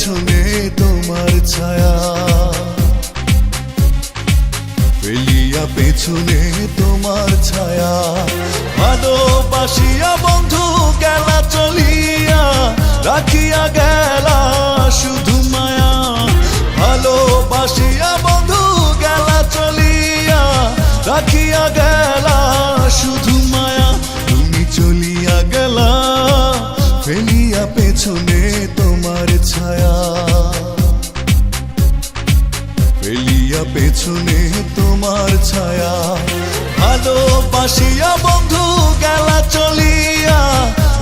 পিছনে তোমার ছায়া। ফেলিয়া পেছনে তোমার ছায়া। ভালোবাসিয়া বন্ধু গেলা চলিয়া রাখিয়া গেল ছায়া। ভালোবাসিয়া বন্ধু গেলা চলিয়া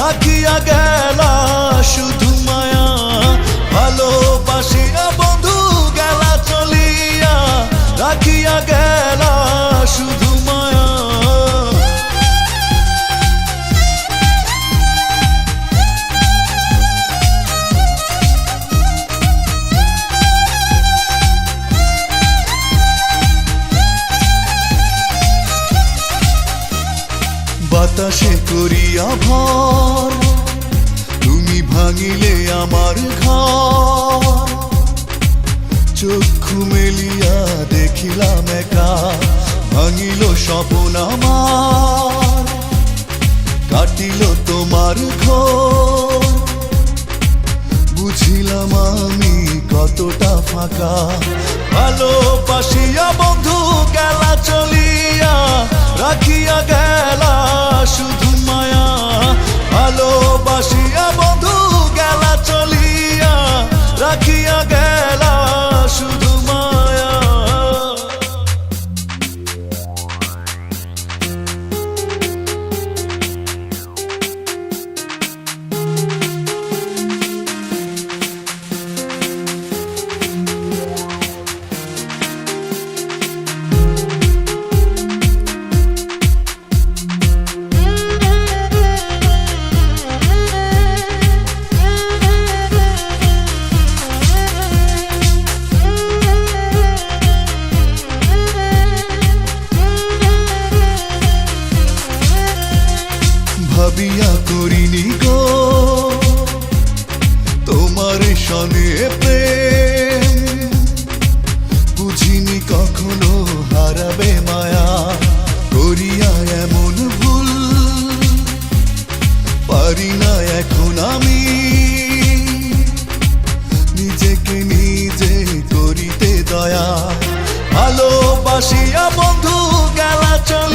রাখিয়া গেলা শুধু বাতাসে করিয়া ভর তুমি ভাঙিলে আমার ঘর। চক্ষু মেলিয়া দেখিলাম একা। ভাঙিল স্বপন আমার। কতটা ফাঁকা। ভালোবাসিয়া বন্ধু গেলা চলিয়া রাখিয়া গেলা শুধু মায়া। ভালোবাসিয়া বুঝিনি কখনো করিয়া ভুল। আমি। নিজেকে নিজে করিতে দয়া। বন্ধু গেলা চলিয়া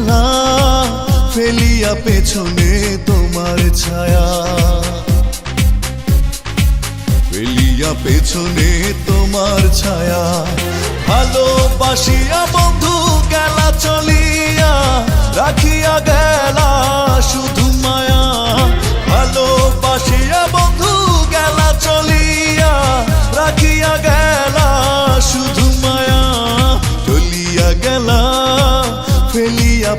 চলিয়া ফেলিয়া পেছনে তোমার ছায়া। ফেলিয়া পেছনে তোমার ছায়া ভালোবাসিয়া